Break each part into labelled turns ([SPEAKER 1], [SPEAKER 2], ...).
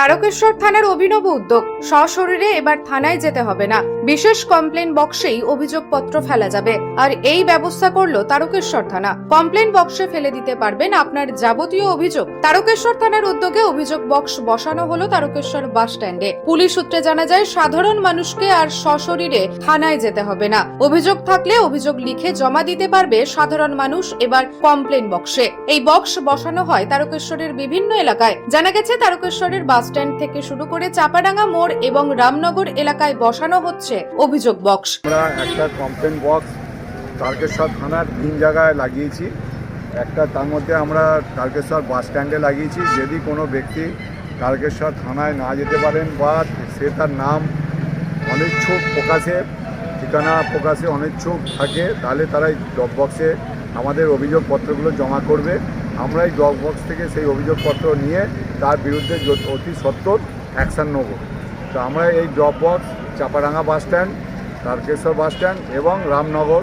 [SPEAKER 1] তারকেশ্বর থানার অভিনব উদ্যোগ। সশরীরে এবার থানায় যেতে হবে না। বিশেষ কমপ্লেন বক্সেই অভিযোগপত্র ফেলা যাবে। আর এই ব্যবস্থা করল তারকেশ্বর থানা। কমপ্লেন বক্সে ফেলে দিতে পারবেন আপনার যাবতীয় অভিযোগ। তারকেশ্বর থানার উদ্যোগে অভিযোগ বক্স বসানো হলো তারকেশ্বর বাস স্ট্যান্ডে। পুলিশ সূত্রে জানা যায়, সাধারণ মানুষকে আর সশরীরে থানায় যেতে হবে না। অভিযোগ থাকলে অভিযোগ লিখে জমা দিতে পারবে সাধারণ মানুষ এবার কমপ্লেন বক্সে। এই বক্স বসানো হয় তারকেশ্বরের বিভিন্ন এলাকায়। জানা গেছে, তারকেশ্বরের বাস স্ট্যান্ড থেকে শুরু করে চাপাডাঙ্গা মোড় এবং রামনগর এলাকায় বসানো হচ্ছে অভিযোগ বক্স।
[SPEAKER 2] আমরা একটা কমপ্লেন বক্স তারকেশ্বর থানার তিন জায়গায় লাগিয়েছি। একটা তার মধ্যে আমরা তারকেশ্বর বাস স্ট্যান্ডে লাগিয়েছি। যদি কোনো ব্যক্তি তারকেশ্বর থানায় না যেতে পারেন বা সে তার নাম অনিচ্ছুক প্রকাশে, ঠিকানা প্রকাশে অনিচ্ছুক থাকে, তাহলে তারা এই বক্সে আমাদের অভিযোগপত্রগুলো জমা করবে। আমরা এই ড্রপ বক্স থেকে সেই অভিযোগপত্র নিয়ে তার বিরুদ্ধে অতি সত্তর অ্যাকশান নেব। তো আমরা এই drop box Chapadanga bus stand Tarakeswar bus stand এবং রামনগর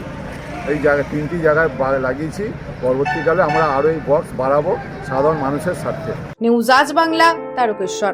[SPEAKER 2] এই জায়গায় তিনটি জায়গায় লাগিয়েছি। পরবর্তীকালে আমরা আরও এই বক্স বাড়াবো সাধারণ মানুষের স্বার্থে।
[SPEAKER 1] নিউজ আজ বাংলা, তারকেশ্বর।